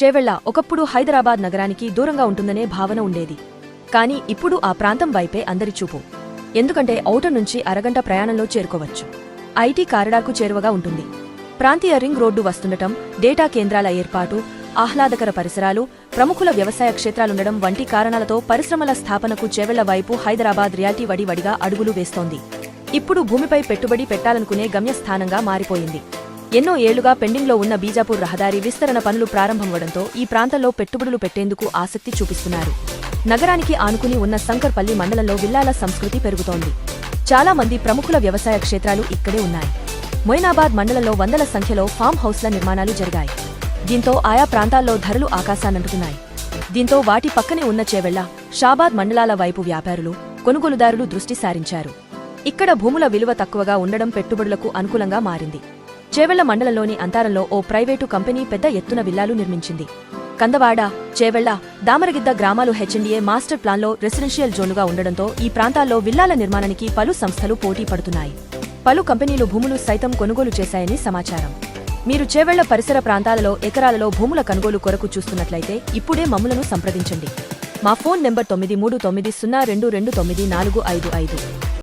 చేవెళ్ళ ఒకప్పుడు హైదరాబాద్ నగరానికి దూరంగా ఉంటుందనే భావన ఉండేది. కానీ ఇప్పుడు ఆ ప్రాంతం వైపే అందరి చూపు. ఎందుకంటే ఔటర్ నుంచి అరగంట ప్రయాణంలో చేరుకోవచ్చు. ఐటీ కారిడార్కు చేరువగా ఉంటుంది. ప్రాంతీయ రింగ్ రోడ్డు వస్తుండటం డేటా కేంద్రాల ఏర్పాటు ఆహ్లాదకర పరిసరాలు ప్రముఖుల వ్యవసాయ క్షేత్రాలుండడం వంటి కారణాలతో పరిశ్రమల స్థాపనకు చేవెళ్ళ వైపు హైదరాబాద్ రియాల్టీ వడివడిగా అడుగులు వేస్తోంది. ఇప్పుడు భూమిపై పెట్టుబడి పెట్టాలనుకునే గమ్యస్థానంగా మారిపోయింది. ఎన్నో ఏళ్ళుగా పెండింగ్లో ఉన్న బీజాపూర్ రహదారి విస్తరణ పనులు ప్రారంభమవడంతో ఈ ప్రాంతంలో పెట్టుబడులు పెట్టేందుకు ఆసక్తి చూపిస్తున్నారు. నగరానికి ఆనుకుని ఉన్న శంకర్పల్లి మండలంలో విల్లాల సంస్కృతి పెరుగుతోంది. చాలా మంది ప్రముఖుల వ్యవసాయ క్షేత్రాలు ఇక్కడే ఉన్నాయి. మొయినాబాద్ మండలంలో వందల సంఖ్యలో ఫామ్ హౌస్ల నిర్మాణాలు జరిగాయి. దీంతో ఆయా ప్రాంతాల్లో ధరలు ఆకాశానంటుతున్నాయి దీంతో వాటి పక్కనే ఉన్న చేవెళ్ళ షాబాద్ మండలాల వైపు వ్యాపారులు కొనుగోలుదారులు దృష్టి సారించారు. ఇక్కడ భూముల విలువ తక్కువగా ఉండడం పెట్టుబడులకు అనుకూలంగా మారింది. చేవెళ్ళ మండలంలోని అంతారంలో ఓ ప్రైవేటు కంపెనీ పెద్ద ఎత్తున విల్లాలు నిర్మించింది. కందవాడ చేవెళ్ళ దామరగిద్ద గ్రామాలు హెచ్ఎండిఏ మాస్టర్ ప్లాన్లో రెసిడెన్షియల్ జోనుగా ఉండడంతో ఈ ప్రాంతాల్లో విల్లాల నిర్మాణానికి పలు సంస్థలు పోటీ పడుతున్నాయి. పలు కంపెనీలు భూములు సైతం కొనుగోలు చేశాయని సమాచారం. మీరు చేవెళ్ళ పరిసర ప్రాంతాలలో ఎకరాలలో భూముల కొనుగోలు కొరకు చూస్తున్నట్లయితే ఇప్పుడే మమ్ములను సంప్రదించండి. మా ఫోన్ నెంబర్ తొమ్మిది మూడు తొమ్మిది సున్నా రెండు రెండు తొమ్మిది నాలుగు ఐదు ఐదు.